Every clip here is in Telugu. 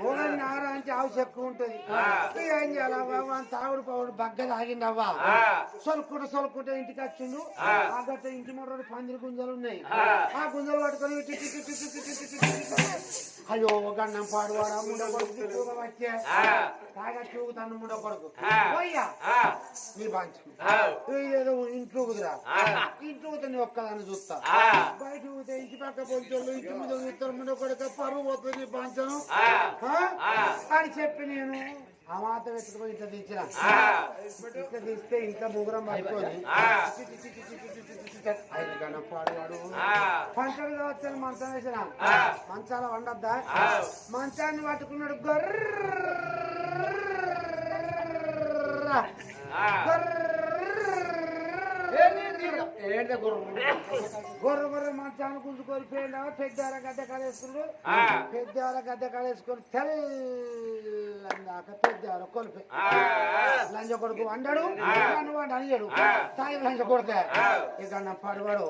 మూలని నారా అంటే ఎక్కువ ఉంటది ఏం చేయాలా తాగుడు పావుడు బగ్గ తాగిండవ్వా సొలుక్కుంటూ ఇంటికి వచ్చిండు ఆ గట్ట ఇంటి మూడు పందిరి గుంజలు ఉన్నాయి ఆ గుంజలు పట్టుకొని అయ్యో గన్నం పాడువాడా ముండ కొడుకు వచ్చే తాగా చూగుతాను ముండ కొడుకు నీ పంచు ఇంట్లో కుదిరా ఇంట్లో ఒక్కదాన్ని చూస్తా బయట ఇంటి పక్క పొంచోళ్ళు ఇంటి ముందు ఇద్దరు ముండ కొడుకు పరువు నీ బాంచను అని చెప్పి నేను ఆ మాత వెతుకుపోయి ఇట్లా తీసిన ఇట్లా తీస్తే ఇంకా ముగ్గురం పట్టుకొని ఐదు గంట పాడువాడు పంచలు కావచ్చు మంచం వేసిన. మంచాల వండద్దా? మంచాన్ని పట్టుకున్నాడు. ఏంటే గుర్రం. గొర్రె? గొర్రె మంచాన్ని గుంజుకొని పోయినా పెద్దార గడ్డ కాడేసుకున్నాడు. పెద్దార గడ్డ కాడేసుకొని లందాక పెద్దారు కొలిపి. లంజ కొడుకు వండాడు వంట అడిగాడు. తాగి లంజ కొడుకే ఇక నా పడవాడు.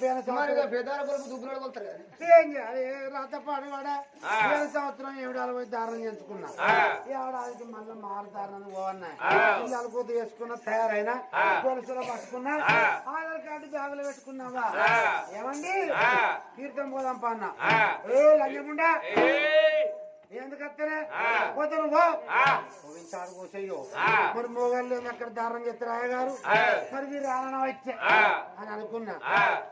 పేద సంవత్సరం ఏం చేయాలి? రాత పడవాడ? సంవత్సరం ఏడు అరవై దారుణం ఎంచుకున్నా ఏడాదికి మళ్ళీ మారు దారుణం పోవన్నా పిల్లలు కూత వేసుకున్నా తయారైనా? పోలీసులు పట్టుకున్నా? ఆధార్ కార్డు బ్యాగులు పెట్టుకున్నావా? ఏమండి? కీర్తన పోదాం పన్నా ఏ లంజముండా ఎందుకు వస్తేనే పోతాను పో. పోయించాడు పోసేయో మరి మోగాళ్ళు అక్కడ దారం చేస్తారు అయ్యగారు? మరి మీరు రానన్నా వచ్చే? అని అనుకున్నా.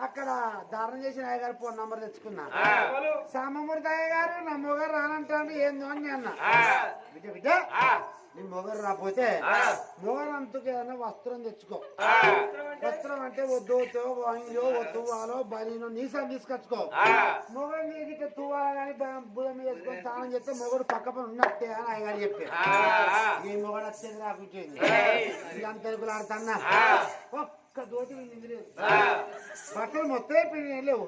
అక్కడ దారం చేసిన అయ్యగారు ఫోన్ నంబర్ తెచ్చుకున్నా. సామమూర్తి అయ్యగారు నా మొగరు రానంటాను ఏందో అని అన్న. బిడ్డ బిడ్డ. నీ మొగరు రాకపోతే మొగరు అంతకు ఏదైనా వస్త్రం తెచ్చుకో. వస్త్రం అంటే వద్దు వాయిలో తువ్వాలో బలీనో నీసం తీసుకొచ్చుకో. మొగడు నీకు ఇట్లా తువ్వాల బుధం వేసుకొని స్నానం చేస్తే మొగడు పక్క పని ఉన్నట్టే అని అయ్యగారు చెప్పారు. ఈ మొగడు వచ్చేది కూర్చోయింది ఇదంతా ఆడుతున్నా ఒక్క లేదు బట్టలు మొత్తం అయిపోయినాయి లేవు.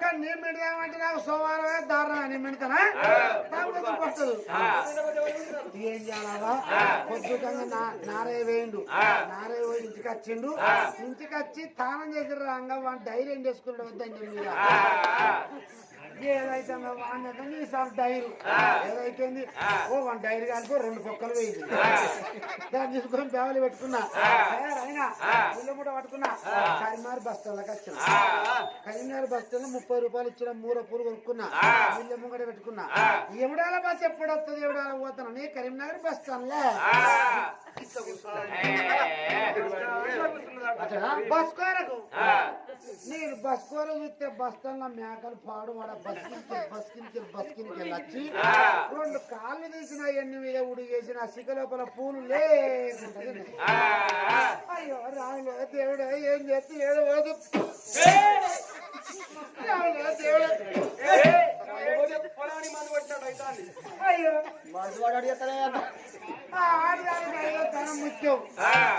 కానీ నేను పెడదామంటే నాకు సోమవారం దారుణం నేను పెడతానా? పట్టదు. ఏం చేయాలా పొద్దుటంగా నా- నారయ్య వేయండు నారయ్య పోయి ఇంటికి వచ్చిండు. ఇంటికి వచ్చి తానం చేసిన రంగం డైరీ వద్దండి మీద. ఏదైతే వాడిని ఈసారి డైరీ ఏదైతే ఓ వన్ డైరీ కలిపి రెండు పొక్కలు వేయింది. దాన్ని తీసుకొని బ్యాగులు పెట్టుకున్నా. అయినా ఇల్లు కూడా పట్టుకున్నా. కరీంనగర్ బస్ స్టాండ్కి వచ్చిన. కరీంనగర్ బస్ స్టాండ్ ముప్పై రూపాయలు ఇచ్చిన మూర పూలు కొనుక్కున్నా. ఇల్లు ముంగడ పెట్టుకున్నా. ఎవడాల బస్ ఎప్పుడు వస్తుంది ఎవడాల పోతాను నీ కరీంనగర్ బస్ స్టాండ్లో బస్ కోరకు నేను బస్ కోర చూస్తే బస్ మేకలు పాడు వాడ బస్ కింద బస్ వచ్చి రెండు కాళ్ళు తీసిన ఎన్ని మీద ఉడిగేసిన సిగ లోపల పూలు లేకుంటుంది అయ్యో రాములు దేవుడు ఏం చేస్తే ఏదో పోదు రాములు దేవుడు అయ్యో మందు వాడు అడిగేస్తానే ధనం ముఖ్యం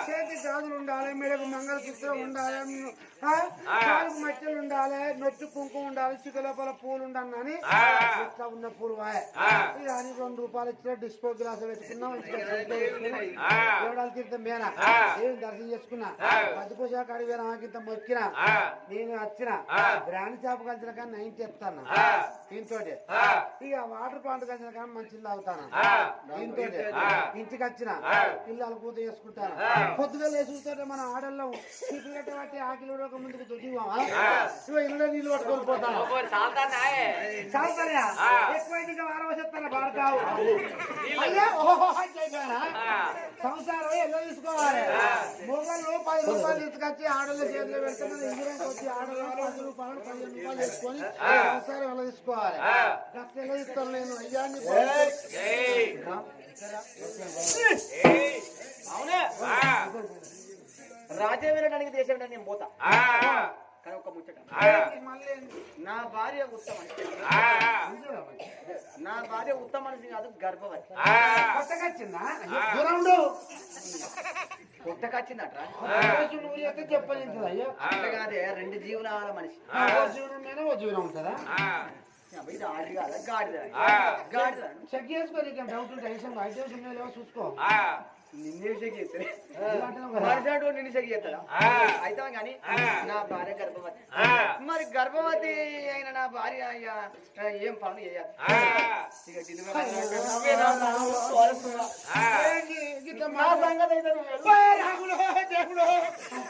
చేతి గాజులు ఉండాలి మెడకు మంగళసూత్రం ఉండాలి ఆ, కాలుకు మచ్చలు ఉండాలి నొట్టు కుంకుమ ఉండాలి చిక లోపల పూలు ఉండాలని ఇట్లా ఉన్న పూలు అని రెండు రూపాయలు ఇచ్చిన డిస్పో గ్లాస్ పెట్టుకున్నాం ఎవడాలు తీర్థం మేనా? ఏం దర్శనం చేసుకున్నా? పదిపోసా కాడి వేరే నాకింత మొక్కిన? నేను వచ్చిన? బ్రాండ్ షాప్ కలిసిన కానీ నైన్ చెప్తాను దీంతో ఇక వాటర్ ప్లాంట్ కలిసిన కానీ మంచిది తాగుతాను? దీంతో ఇంటికి వచ్చిన పిల్లలు కూత చేసుకుంటాను పొద్దుగా లేచుకుంటే మన ఆడల్లో చీపులు కట్ట పట్టి ఆకిలి ఒక ముందుకు ఇవ ఇల్లు నీళ్ళు పట్టుకొని పోతాను ఇంకా వారం చెప్తాను పాడతావు సంసారం ఎలా తీసుకోవాలి. మొగళ్ళు పది రూపాయలు తీసుకొచ్చి ఆడలు చేతిలో పెడితే మన ఇంజనీర్ వచ్చి ఆడలు పది రూపాయలు పదిహేను రూపాయలు తీసుకొని సంసారం ఎలా తీసుకోవాలి? గట్ల ఎలా ఇస్తాను నేను? అయ్యా నీ అవునా? రాజే వినడానికి దేశం నేను పోతా. కానీ ఒక ముచ్చట. నా భార్య ఉత్తమని నా భార్య ఉత్తమని కాదు గర్భవతి. కొత్తగా వచ్చిందట్రా చెప్పలేదు అయ్యా అంతేకాదే రెండు జీవనాల మనిషి. జీవనం ఉంటుందా? గాడిద గాడిద చెక్ చేసుకో నీకు డౌట్ ఉంటే ఐసం నిన్నే చేస్తాడు నిన్ను చేస్తాడా. అయితే కానీ. నా భార్య గర్భవతి. మరి గర్భవతి అయిన నా భార్య అయ్యా, ఏం పనులు చేయాలి. ఏంటి? సంగతి అయితే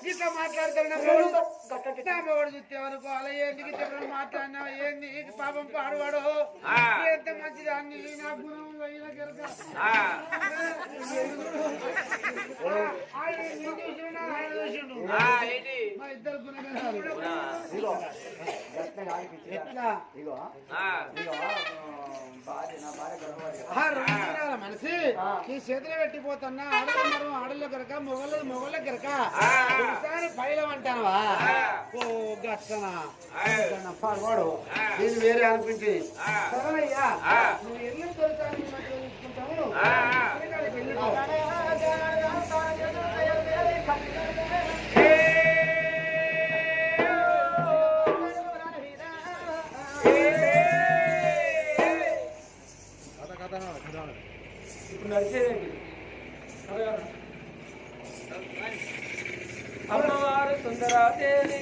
గిట్ల మాట్లాడతాడు నా మొగుడు. గట్టకి నా మొగుడు చూస్తేవనుకో, అలా ఏంది? పాపం పాడువాడు. ఎంత మంచిదాన్ని నా గుణం పోయిన గెలక. ఆ. ఆయన నిన్ను చూసిండు, ఆయన చూసిండు. ఆ, ఏంటి? మా ఇద్దరు గుణగణాలు. ఇగో గట్ల కాదు పిచ్చిగా. ఎట్లా? ఇగో ఆ. ఇగో ఆ, భార్య నా భార్య గర్భవతి ఆ రెండు దినాల మనిషి ఈ చేతిలో పెట్టిపోతున్నా ఆడలు మరం ఆడల్లో గరక మొగలు మొగల గరక. ఒకసారి పైలం అంటావా ఆ. ఓ గట్టనా ఆ. నేను వేరే అనిపించింది. సరేనయ్యా. నువ్వు ఎన్ని తొలిసారి ఇప్పుడు నడిచేదేంటి అమ్మవారు సుందరాదేవి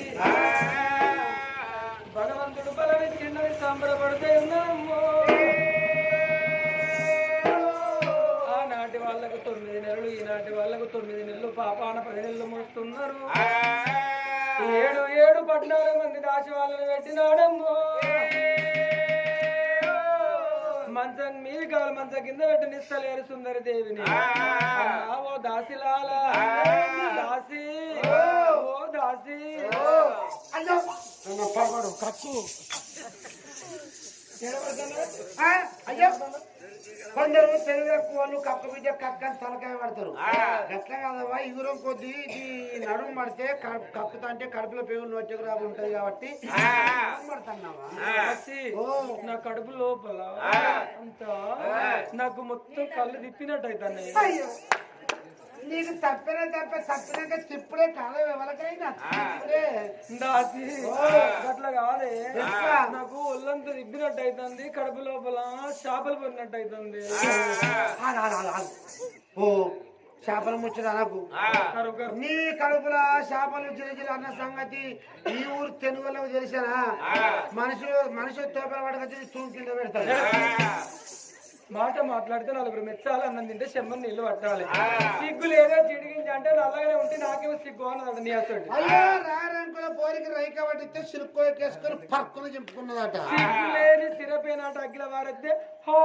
భగవంతుడు బలని చిన్నవి సంబరపడుతూ ఉన్నాము వాళ్ళకు తొమ్మిది నెలలు ఈనాటి వాళ్ళకు తొమ్మిది నెలలు పాపాన పది నెలలు మోస్తున్నారు. ఏడు ఏడు పద్నాలుగు మంది దాచి వాళ్ళని పెట్టినాడమ్మో. మంచం మీద కాలు మంచం కింద పెట్టనిస్తలేరు సుందరి దేవిని. ఓ దాసిలాల దాసి. ఓ. దాసి. కక్కు. ఆ, అయ్యో. కొందరు తెలుగు వాళ్ళు కక్క బిడ్డ కక్క అని తలకాయ పడతారు ఎట్లా కదవా ఇగురం కొద్ది ఇది నడుము పడితే కక్కుతా అంటే కడుపులో పేగులు నొచ్చకు రాబు ఉంటది కాబట్టి నా కడుపు లోపల అంతా నాకు మొత్తం కళ్ళు తిప్పినట్టు అయ్యో. నీకు తప్పిన తప్ప తప్పినాక తిప్పుడే కాలం ఎవరికైనా. అట్లా కాదే? నాకు ఒళ్ళంతా తిప్పినట్టు అవుతుంది కడుపు లోపల చేపలు పడినట్టు అవుతుంది. ఓ చేపల ముచ్చట నాకు. నీ కడుపుల చేపలు జిరజిర అన్న సంగతి ఈ ఊరు తెనుగులో తెలిసానా? మనుషులు మనుషులు తోపల పడకొచ్చి తూము కింద పెడతారు మాట మాట్లాడితే నలుగురు మెచ్చాలి అన్నం తింటే చెమ్మని నీళ్ళు పట్టాలి. సిగ్గు లేదో చిడిగించి అంటే నల్లగానే ఉంటే నాకేమో సిగ్గు అన్నది నీ అసలు. అయ్యో రారంకుల పోరికి రైక పట్టిస్తే సిరుక్కో ఎక్కేసుకొని పక్కున చింపుకున్నదట. సిగ్గు లేని సిరపేనాట అగ్గిల వారెత్తే హో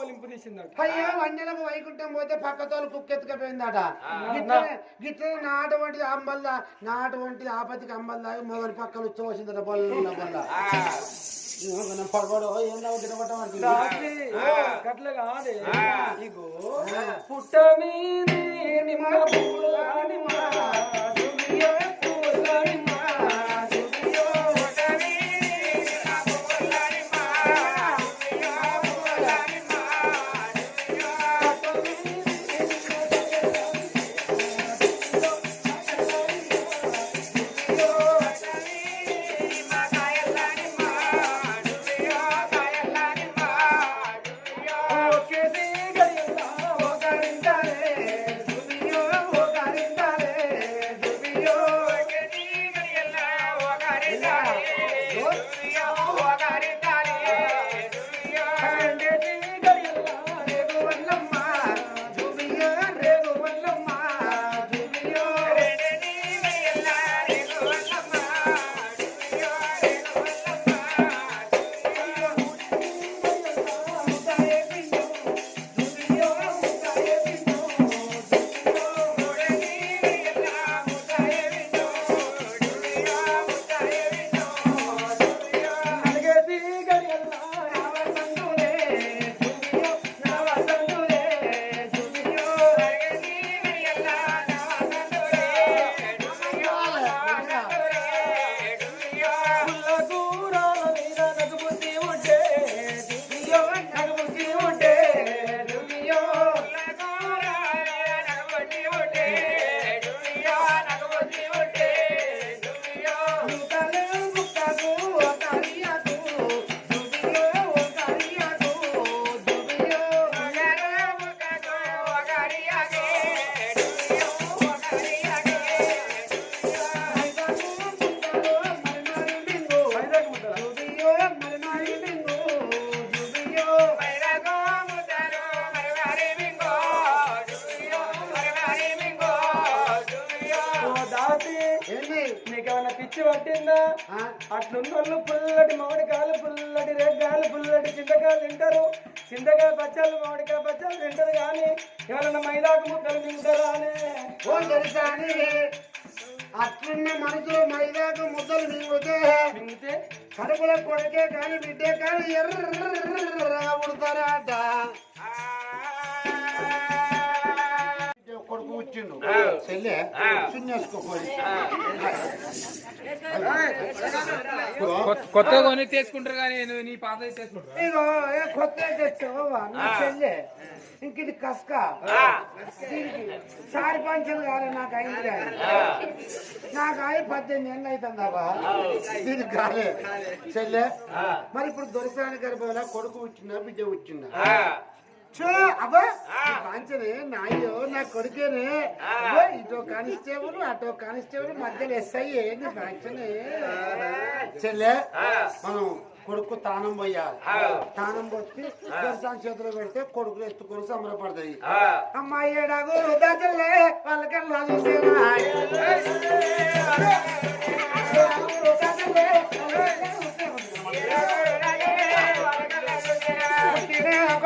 ఒలింపు తీసిందట. అయ్యో వన్యలకు వైకుంఠం పోతే పక్కతోలు కుక్కెత్తుకపోయిందట. గిట్లనే నాటువంటి అంబల్దా నాటువంటి ఆపతికి అంబల్దా మొగలి పక్కలు తోసిందట బొల్ల బొల్ల. గట్ల కాదే ఇగో పుట్ట మీది నిమ్మ పూలని మా కింద అట్లున్నోళ్ళు పుల్లటి మామిడికాయలు పుల్లటి రేగాయలు పుల్లటి చింతకాయలు తింటారు. చింతకాయ పచ్చళ్ళు మామిడికాయ పచ్చళ్ళు తింటారు కానీ ఎవరన్నా మైదాకు ముక్కలు తింటారా అని? అట్లున్న మనసులో మైదాకు ముద్దలు మింగితే మింగితే? కడుపులో కొడుకే కానీ బిడ్డే కానీ ఎర్రగా పుడతారట కొడుకు వచ్చిండు చెల్లె సున్నేసుకోపోయి కొత్త కొని తీసుకుంటారు కానీ నీ పాత తీసుకుంటారు? కొత్త తెచ్చావు చెల్లె. ఇంక ఇది కసక. దీనికి సారి పంచలు కాలే నాకు అయింది కానీ నాకు అయి పద్దెనిమిది ఏళ్ళు అవుతుంది అబ్బా దీనికి కాలే. చెల్లె మరి ఇప్పుడు దొరసాని గర్భంలో కొడుకు వచ్చిందా బిడ్డ వచ్చిందా పంచనే నాయో నా కొడుకేనే ఇటో కానిస్టేబుల్ అటో కానిస్టేబుల్ మధ్యలో ఎస్ఐ ఏంది చెల్లె మనం కొడుకు తానం పోయాలి తానం పోసి దర్శనం చేతిలో పెడితే కొడుకులు ఎత్తుకొని సంబరపడతాయి అమ్మాయి ఏడాగు దచ్చలే వాళ్ళకల్లా చూసేనా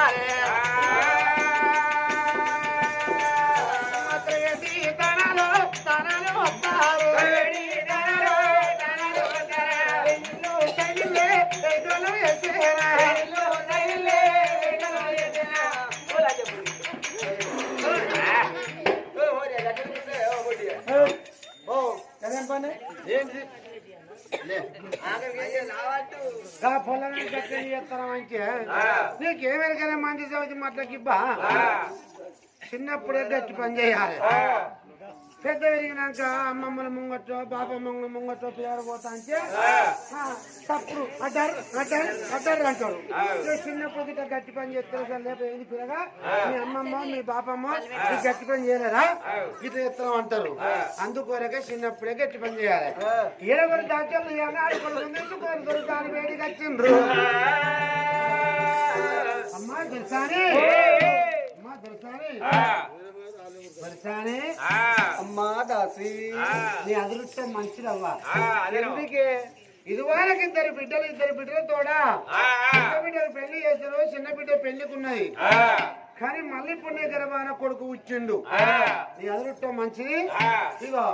అదేం పని పొలం చేస్తారా మంచి నీకేమెరకనే మంచి చవితి మట్లకి ఇబ్బా. చిన్నప్పుడే గట్టి పని చేయాలి. పెద్ద పెరిగినాక అమ్మమ్మల ముంగట్టో బాబమ్మల ముంగట్టో పిల్లలు పోతా అంటే తప్పుడు. అడ్డారు అడ్డారు అడ్డారు అంటారు. చిన్నప్పుడు గిట్ట గట్టి పని చేస్తారు సార్ లేకపోతే ఏంది పిల్లగా మీ అమ్మమ్మ మీ బాపమ్మ ఈ గట్టి పని చేయలేరా గిట్ట చేస్తాం అంటారు. అందుకోరక చిన్నప్పుడే గట్టి పని చేయాలి. ఏడవరి దాచాలు కోరుకోరు దాని వేడికి వచ్చిండ్రు అమ్మా దర్శాని అమ్మా అమ్మా దాసి నీ అదృష్టం మంచిదవ్వా. ఎందుకే? ఇది వాళ్ళకి ఇద్దరు బిడ్డలు ఇద్దరు బిడ్డలు తోడా? చిన్న బిడ్డలు పెళ్ళి చేశారు చిన్న బిడ్డ పెళ్ళికున్నది. కానీ మళ్ళీ పుణ్య గర్భాన కొడుకు వచ్చిండు. నీ అదృష్టం మంచిది ఇగో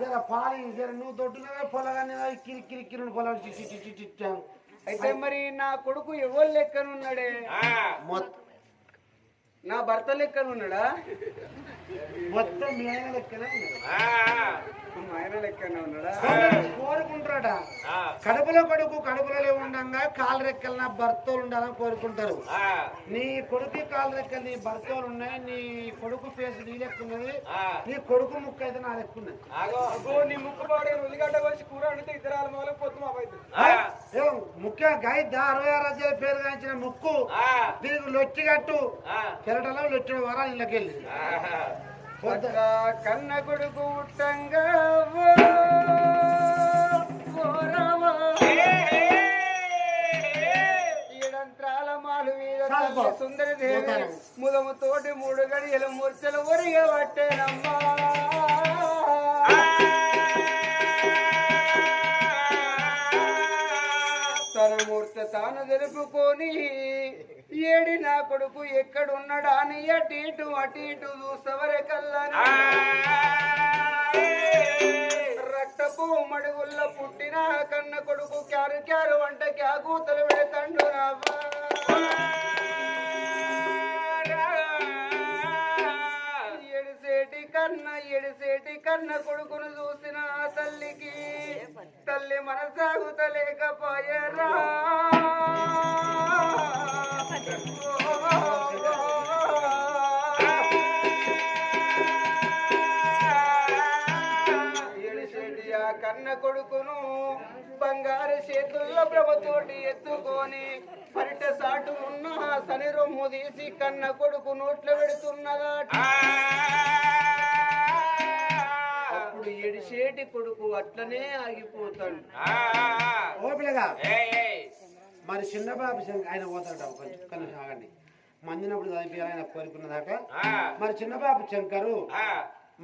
జర పాలి జర నువ్వు దొడ్డుగా పొలగానే కిరి కిరి కిరి పొలం చిచ్చి చిచ్చి చిచ్చాం అయితే మరి నా కొడుకు ఎవరు లెక్కనున్నాడే? నా భర్త లెక్కనున్నాడా? మొత్తం మీ కోరుకుంటారట. కడుపులో కొడుకు కడుపులో ఉండంగా కాలు రెక్కలు నా భర్తలు ఉండాలని కోరుకుంటారు. నీ కొడుకు కాలు రెక్కలు నీ భర్తలు ఉన్నాయి నీ కొడుకు ఫేస్ నీ లెక్కున్నది నీ కొడుకు ముక్క అయితే నా లెక్కున్నది అగో నీ ముక్కు పాడే ఉల్లిగడ్డ వచ్చి కూర ఇద్దరాల మొదలు గాయ అరవై ఆరు రాజ్యాల పేరు గాంచిన ముక్కు. దీనికి లొచ్చి కట్టు. కెరటలో లొచ్చిన వరాలు ఇళ్ళకెళ్ళి. కన్న కొడుకు ఉట్టంగా. సుందరి దేవి. ముదము తోటి మూడు గడియలు మూర్చలు ఒరిగ మూర్త తాను తెలుపుకొని ఏడి నా కొడుకు ఎక్కడున్నాడా అని అటు ఇటు అటు ఇటు చూసవరే కల్లని రక్తపు మడుగుల్ల పుట్టిన కన్న కొడుకు క్యారు క్యారు వంట క్యాగూతలు పెడతండు రావా. కన్న కన్న కొడుకును చూసిన తల్లికి తల్లి మనసాగుతలేకపోయరా. ఎడిసేటి కన్న కొడుకును బంగారు చేతుల్లో ప్రభుతోటి ఎత్తుకొని పరిట సాటు ఉన్న సని రొమ్ము తీసి కన్న కొడుకు నోట్లో పెడుతున్నదా అప్పుడు ఎడిసేటి కొడుకు అట్లనే ఆగిపోతాడు. ఓపిలగా మరి చిన్న బాబు శంకర్ ఆయన పోతాడు కొంచెం కనీసం ఆగండి. మందినప్పుడు చదివించాలి ఆయన కోరుకున్నదాకా మరి చిన్న బాబు శంకరు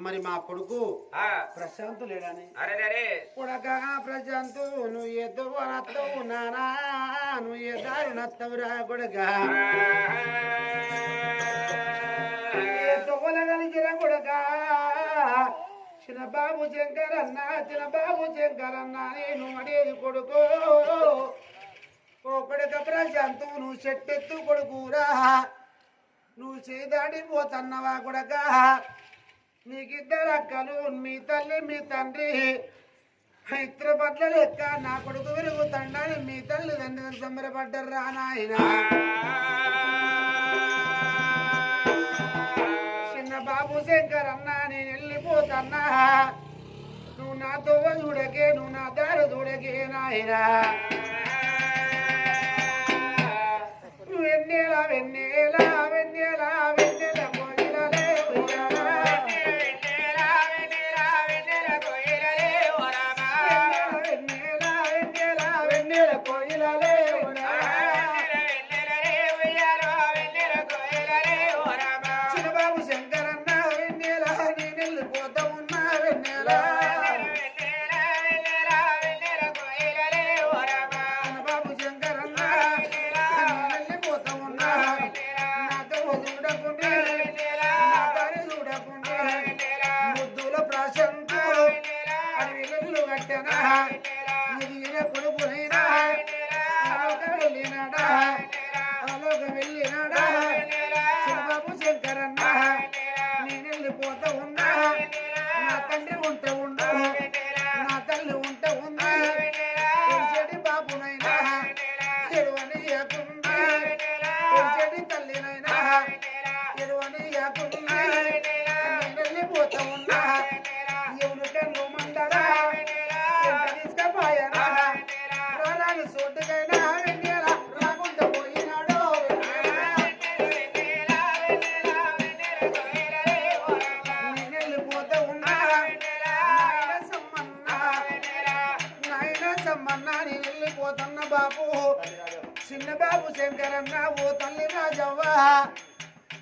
మరి మా కొడుకు ప్రశాంత్ లేడని. కొడక ప్రశాంతు నువ్వు ఏదో నత్తవు నానా నువ్వు ఏ దారి నత్తవురా కొడక. తోలగలిగిన కొడక. చిన్న బాబు శంకర్ అన్న చిన్న బాబు శంకర్ నేను అడేది కొడుకు. ఒకడిక ప్రశాంతు నువ్వు చెట్టెత్తు కొడుకురా. నువ్వు చేదాడిపోతన్నవా కొడక? నీకిద్దరు అక్కలు మీ తల్లి మీ తండ్రి. ఇతర పట్ల లెక్క నా కొడుకు విరుగుతండని మీ తల్లి తండ్రి సంబరపడ్డారు రా నాయన. వెళ్ళిపోతన్నా నువ్వు నా తోవ చూడకే నువ్వు నా దారి చూడకే నాయనా. వెన్నెల వెన్నెల వెన్నెల వెన్నెల ఆలోక వెళ్ళినాడా చిన్నబాబు శంకరన్న.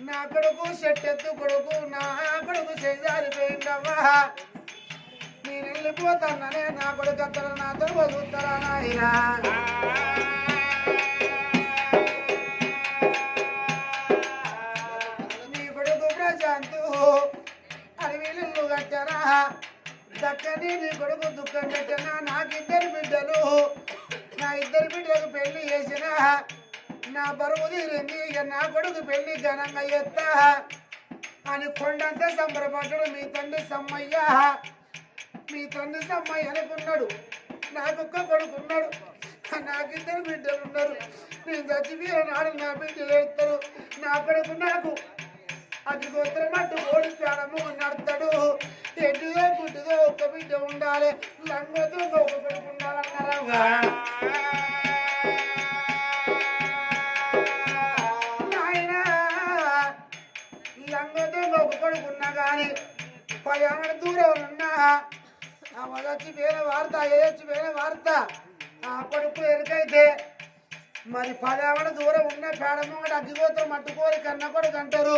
నా కొడుకు చెట్టెత్తు కొడుకు నా కొడుకు చేజారిపోయిందవ్వా నేను వెళ్ళిపోతాననే నా కొడుకు అత్తరు నాతో వదులుతారా నాయనా? నీ కొడుకు ప్రశాంతు అడవిలు కట్టరా. దక్కని నీ కొడుకు దుఃఖం పెట్టనా నాకు ఇద్దరు బిడ్డలు నా ఇద్దరు బిడ్డలకు పెళ్ళి చేసినా. నా బరువు తీరింది ఇక నా కొడుకు పెళ్ళి ఘనంగా ఎత్తా అని కొండంతా సంబరపడ్డాడు మీ తండ్రి సమ్మయ్య. మీ తండ్రి సమ్మయ్య అనుకున్నాడు. నాకొక్క కొడుకున్నాడు. నాకిద్దరు బిడ్డలు ఉన్నారు నేను చచ్చిపోయిన నాడు నా బిడ్డలు ఎత్తారు నా కొడుకు నాకు అది గోత్రం అటు ఓడి ప్రాణము నడతాడు. ఎటుదో గుడ్డుదో ఒక బిడ్డ ఉండాలి. లంగతో ఒక కొడుకు ఉండాలన్నారా లంగతో ఒక కొడుకు కానీ పయాణ దూరం ఉన్నా ఆ మొదటి వేరే వార్త ఏదొచ్చి వేరే వార్త ఆ కొడుకు ఎరుకైతే మరి పదావడ దూరం ఉన్న పేడమ్మగడ అగ్గిగోత్రం మట్టుకోరి కన్న కొడుకు అంటారు.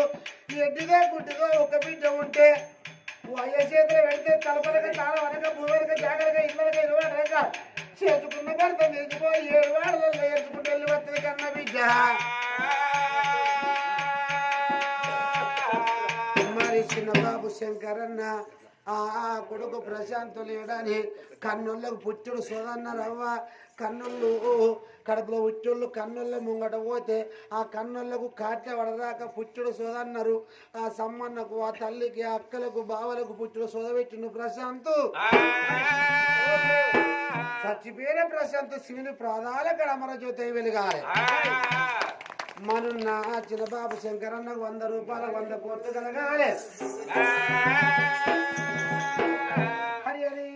ఎడ్డిగా గుడ్డుగా ఒక బిడ్డ ఉంటే అయ్య చేతులు పెడితే తలపలక చాలా వనక భూవరక జాగరక ఇళ్ళక ఇరువరక చేసుకున్న భర్త నిలిచిపోయి ఏడు వాడలలో ఎత్తుకుంటూ వెళ్ళి వస్తుంది కన్న బిడ్డ. బాబు శంకరన్న ఆ ఆ కొడుకు ప్రశాంతు లేడని కన్నుళ్ళకు పుట్టుడు సోదన్నరవ్వ కన్నుళ్ళు కడుపులో పుట్టుళ్ళు కన్నుళ్ళ ముంగట పోతే ఆ కన్నుళ్ళకు కాట్ల పడదాకా పుట్టుడు సోదన్నారు ఆ సమ్మన్నకు ఆ తల్లికి ఆ అక్కలకు బావలకు పుట్టుడు సోదబెట్టిండు ప్రశాంతు చచ్చిపోయిన ప్రశాంత్ శివుని ప్రాధాల కడమర జ్యోతి వెలుగాలి. మనున్న చిన్నబాబు శంకరన్నకు వంద రూపాయల వంద కోట్లు కలగాలి. హరి హరి.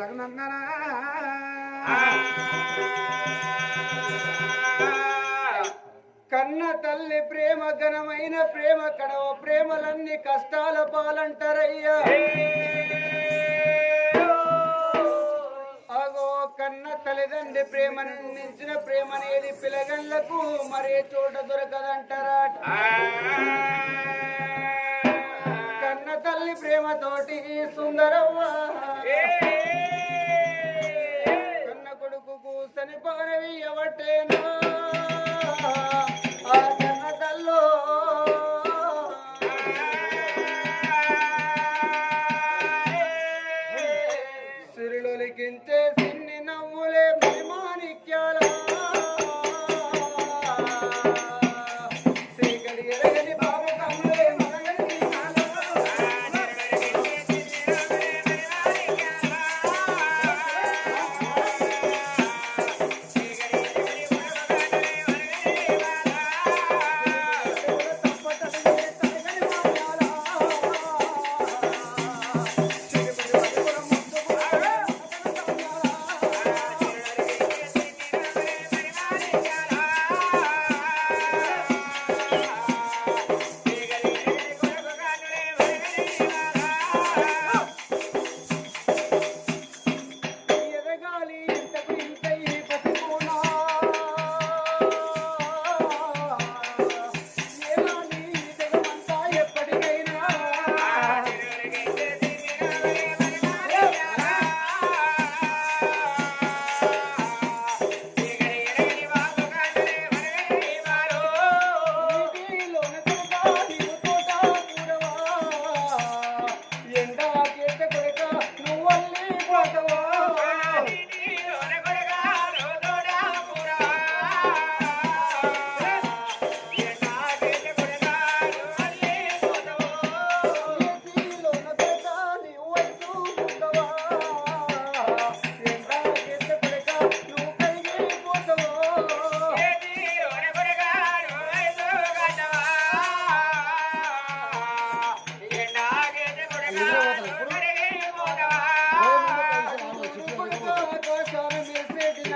రఘునందనా. కన్న తల్లి ప్రేమ ఘనమైన ప్రేమ కడవ ప్రేమలన్నీ కష్టాల పాలంటారయ్యా. కన్న తల్లిదండ్రి ప్రేమను మించిన ప్రేమ అనేది పిలగళ్ళకు మరే చోట దొరకదంటారా కన్న తల్లి ప్రేమతోటి సుందరవ్వ. కన్న కొడుకుకు చనిపోనవి ఎవటేనా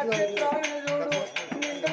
నక్షత్రాలను చూడు. నిండు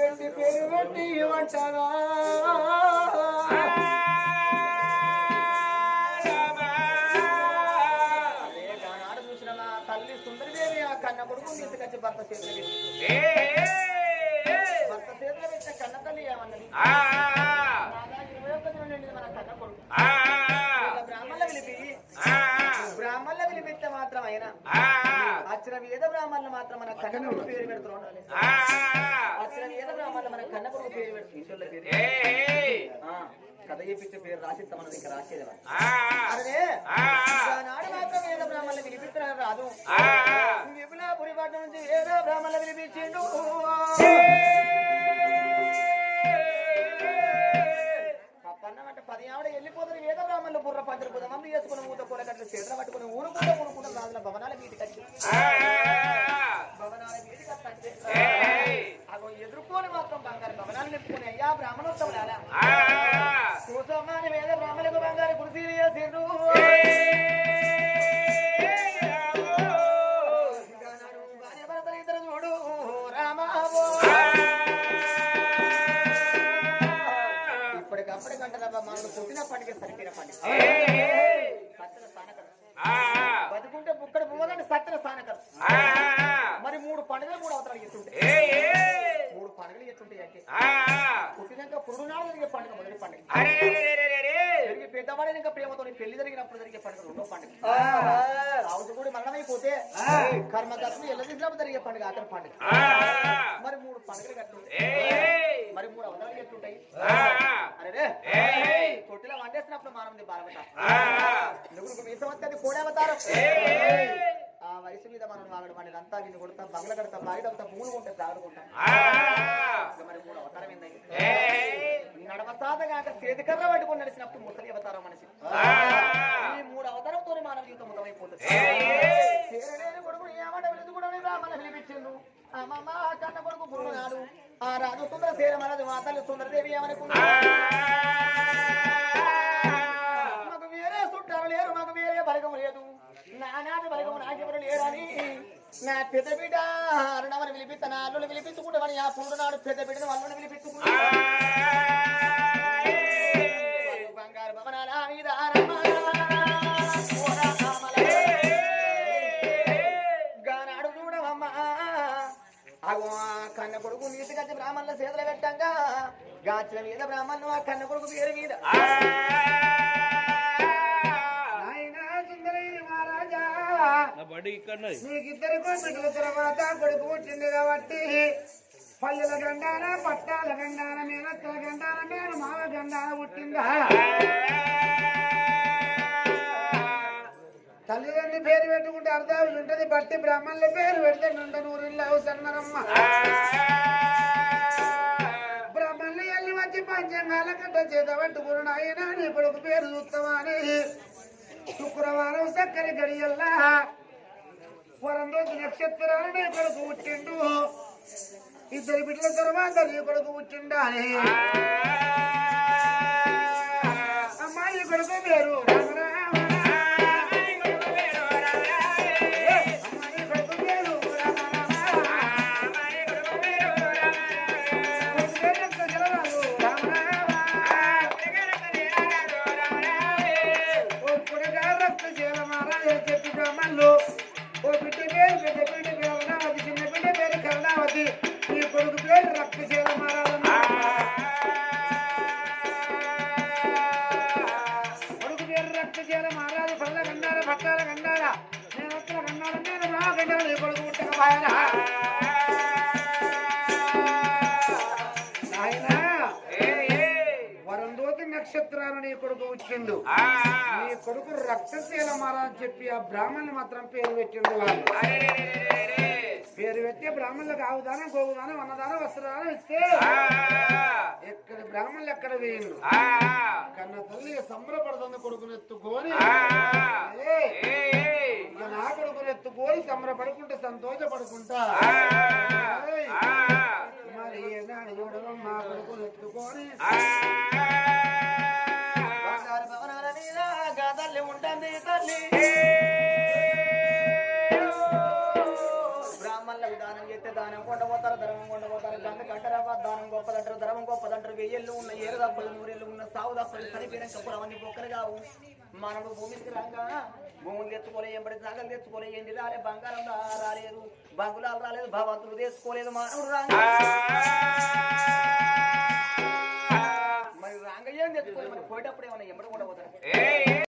పెట్టి పేరు పెట్టి ఇవ్వంటారా తల్లి సుందరిదేవి ఆ కన్న కొడుకును తీసుకొచ్చి భర్త చేతులు పెట్టి భర్త చేతులు పెట్టిన కన్న తల్లి ఏమన్నది నాదా ఇరవై ఒక్క దినం నిండింది మన కన్న కొడుకు ఇలా బ్రాహ్మణుల పిలిపిస్తే మాత్రం అయినా అచ్చిన వేద బ్రాహ్మణులు మాత్రం మన కన్న కొడుకు పేరు పెడుతూ ఉండాలి అచ్చిన వేద బ్రాహ్మణులు మన కన్న కొడుకు పేరు పెడుతూ ఈశ్వరుల పేరు. ఆ, కథ చెప్పించే పేరు రాసిస్తాం మనం ఇంకా రాసేది అదే ఆనాడు మాత్రం వేద బ్రాహ్మణులు రాదు. విపులాపురి పట్టణం నుంచి వేద బ్రాహ్మణులు పిలిపించిండు పేద బ్రాహ్మణులు బుర్ర పంచలు కూడా మందు వేసుకుని ఊత కూరగట్లు చేతులు పట్టుకుని ఊరుకుంటే ఊరుకుంటే రాజుల భవనాల వీటికి వచ్చి. భవనాల వీటికి వస్తే అగో ఎదుర్కొని మాత్రం బంగారు భవనాలు నింపుకుని అయ్యా బ్రాహ్మణోత్సవం రాలా కూసమ్మ వేద బ్రాహ్మణులకు బంగారు కురిసి బతుకుంటే బుక్కడ పోదండి సత్యన సానకరు. మరి మూడు పండుగలు కూడా అవతాడు ఎత్తుంటే మూడు పండుగలు ఎత్తుంటాయి అంటే. పుట్టినాక పురుడు నాడు జరిగే పండుగ మొదటి పండుగ. అరే రే రే రే రే రే జరిగి పెద్దవాడి ఇంకా ప్రేమతో పెళ్ళి జరిగినప్పుడు జరిగే పండుగ రెండో పండుగ రాజు కూడా మరణమైపోతే కర్మకర్మ ఎల్ల తీసినప్పుడు జరిగే పండుగ ఆఖరి పండుగ. ఆ. మరి మూడు పండుగలు కట్టుంటాయి. మరి మూడు అవతారాలు ఎట్లుంటాయి ఆ. అరే తొట్టిలో వండేసినప్పుడు మానవుని ఆ. నువ్వు మీసం వస్తే ఏ. ఆ వయసు మీద మనం వాగడం అనేది అంతా విని కొడతాం బంగ్ల కడతాం బాగి అంతా భూములు ఉంటాయి ఇక మరి మూడు అవతారం ఏంది? ఏ నడవసాద కాక చేతికర్ర పట్టుకొని నడిచినప్పుడు ముసలి అవతారం మనిషి. ఈ మూడు అవతారంతో మానవ జీవితం మొదలైపోతుంది. కొడుకు ఏమంటే కూడా బ్రాహ్మణ పిలిపించిండు అమ్మమ్మ కన్న కొడుకు గురుడు నాడు ఆ రాజు సుందర సేన మనది మా తల్లి సుందరదేవి ఏమనుకున్నా మాకు వేరే చుట్టాలు లేరు మాకు వేరే బలగం లేదు. నానాది బలగం నాకెవరు లేరని నా పెద్ద బిడ్డ అరుణవని పిలిపిస్తా నా అల్లుని పిలిపించుకుంటామని ఆ పురుడు నాడు పెద్ద బిడ్డను అల్లుని పిలిపించుకుంటా బంగారు భవనాల మీద. గానాడు చూడవమ్మా. అగో కన్న కొడుకు నీటి కచ్చి బ్రాహ్మణుల చేతులు పెట్టంగా. గాచుల మీద బ్రాహ్మణులు ఆ కన్న కొడుకు పేరు మీద. నీకిద్దరు బిడ్డల తర్వాత కొడుకు పుట్టింది కాబట్టి పల్లెల గండాన పట్టాల గండాన మేనత్తల గండాన నేను మావ గండాన పుట్టిందా. తల్లిదండ్రి పేరు పెట్టుకుంటే అర్థం ఉంటది. బట్టి బ్రాహ్మణుల పేరు పెడితే నుండ నూరిల్లు అవసరమ్మ బ్రాహ్మణులు వెళ్ళి వచ్చి పంచంగాల గడ్డ చేత పట్టుకుని ఆయన నీ కొడుకు పేరు చూస్తావా అని. శుక్రవారం సక్కరి గడియల్లా వరం రోజు నక్షత్రాలు నీ కొడుకు పుట్టిండు. ఇద్దరు బిడ్డల తర్వాత నీ కొడుకు పుట్టిండా అని అమ్మాయి కొడుకు పేరు కొడుకు రక్తశీల మహారాజ్ చెప్పి ఆ బ్రాహ్మణ్ మాత్రం పేరు పెట్టిండు వాళ్ళు. పేరు పెట్టి బ్రాహ్మణులకు ఆవుదానం గోగుదానం అన్నదానం వస్త్రదానం ఇస్తే ఎక్కడ బ్రాహ్మణులు ఎక్కడ వేయండు కన్న తల్లి సంబరపడుతుంది కొడుకుని ఎత్తుకొని. నా కొడుకుని ఎత్తుకొని సంబరపడుకుంటే సంతోషపడుకుంటా. ఏయ్, మరి ఏనాడు చూడడం మా కొడుకుని ఎత్తుకొని బ్రాహ్మణులకు దానం చేస్తే దానం కొండపోతారు ధర్మం కొండపోతారు. గంట కంటరాబా దానం గొప్పదంటారు ధర్మం గొప్పదంటారు. వెయ్యేళ్ళు ఉన్న ఏరు దప్పలు నూరేళ్ళు ఉన్న సావు దప్పలు చనిపోయిన కప్పుడు అవన్నీ బొక్కలు కావు. మనడు భూమికి రాగా భూములు తెచ్చుకోలే ఎంబడి జాగలు తెచ్చుకోలే ఏంటి రాలే బంగారం రా- రాలేదు బంగుళాలు రాలేదు భగవంతుడు తెచ్చుకోలేదు మానవుడు రాగా. మరి రాంగ ఏం తెచ్చుకోలేదు మరి పోయేటప్పుడు ఏమన్నా ఎంబడి కూడా పోతారు